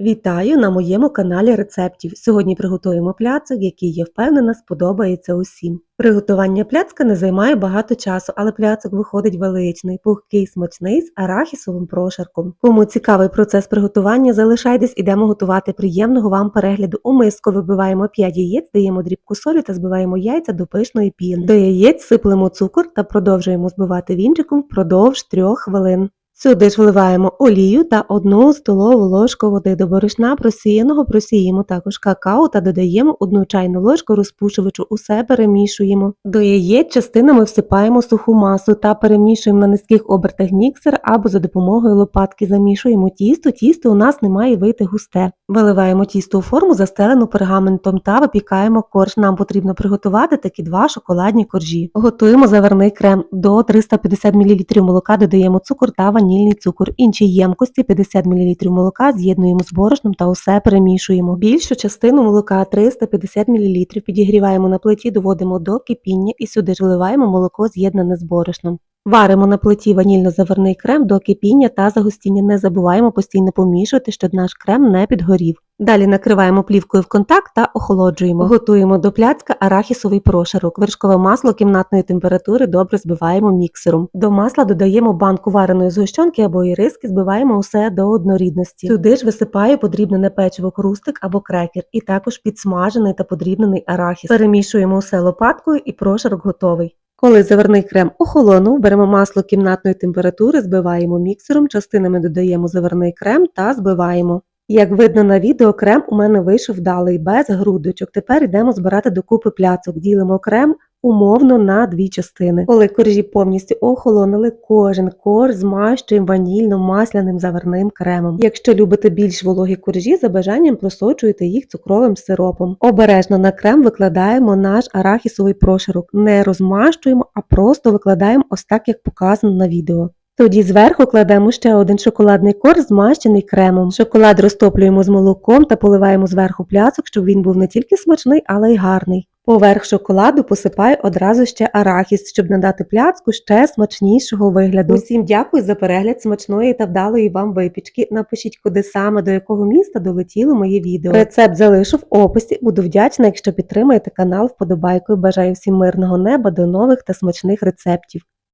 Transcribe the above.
Вітаю на моєму каналі рецептів. Сьогодні приготуємо пляцок, який я впевнена сподобається усім. Приготування пляцка не займає багато часу, але пляцок виходить величний, пухкий, смачний з арахісовим прошарком. Кому цікавий процес приготування, залишайтесь, ідемо готувати приємного вам перегляду. У миску вибиваємо 5 яєць, даємо дрібку солі та збиваємо яйця до пишної піни. До яєць сиплемо цукор та продовжуємо збивати вінчиком впродовж 3 хвилин. Сюди ж вливаємо олію та одну столову ложку води до борошна просіяного просіємо також какао та додаємо одну чайну ложку розпушувачу. Усе перемішуємо. До яєць частинами всипаємо суху масу та перемішуємо на низьких обертах міксер або за допомогою лопатки замішуємо тісто. Тісто у нас не має вийти густе. Виливаємо тісто у форму, застелену пергаментом та випікаємо корж. Нам потрібно приготувати такі два шоколадні коржі. Готуємо заварний крем. До 350 мл молока додаємо цукор та ванільний цукор. Інші ємкості 50 мл молока з'єднуємо з борошном та усе перемішуємо. Більшу частину молока 350 мл підігріваємо на плиті, доводимо до кипіння і сюди ж вливаємо молоко з'єднане з борошном. Варимо на плиті ванільно-заварний крем до кипіння та загустіння. Не забуваємо постійно помішувати, щоб наш крем не підгорів. Далі накриваємо плівкою в контакт та охолоджуємо. Готуємо до пляцка арахісовий прошарок. Вершкове масло кімнатної температури добре збиваємо міксером. До масла додаємо банку вареної згущенки або іриски, збиваємо усе до однорідності. Сюди ж висипаю подрібнене печиво крустик або крекер, і також підсмажений та подрібнений арахіс. Перемішуємо усе лопаткою і прошарок готовий. Коли заварний крем охолонув, беремо масло кімнатної температури, збиваємо міксером, частинами додаємо заварний крем та збиваємо. Як видно на відео, крем у мене вийшов вдалий, без грудочок. Тепер йдемо збирати докупи пляцок. Ділимо крем умовно на дві частини. Коли коржі повністю охолонили, кожен корж змащуємо ванільно-масляним заварним кремом. Якщо любите більш вологі коржі, за бажанням просочуєте їх цукровим сиропом. Обережно на крем викладаємо наш арахісовий прошарок. Не розмащуємо, а просто викладаємо ось так, як показано на відео. Тоді зверху кладемо ще один шоколадний корж, змащений кремом. Шоколад розтоплюємо з молоком та поливаємо зверху пляцок, щоб він був не тільки смачний, але й гарний. Поверх шоколаду посипаю одразу ще арахіс, щоб надати пляцку ще смачнішого вигляду. Усім дякую за перегляд смачної та вдалої вам випічки. Напишіть, куди саме до якого міста долетіло моє відео. Рецепт залишу в описі. Буду вдячна, якщо підтримаєте канал вподобайкою. Бажаю всім мирного неба, до нових та смачних рецептів.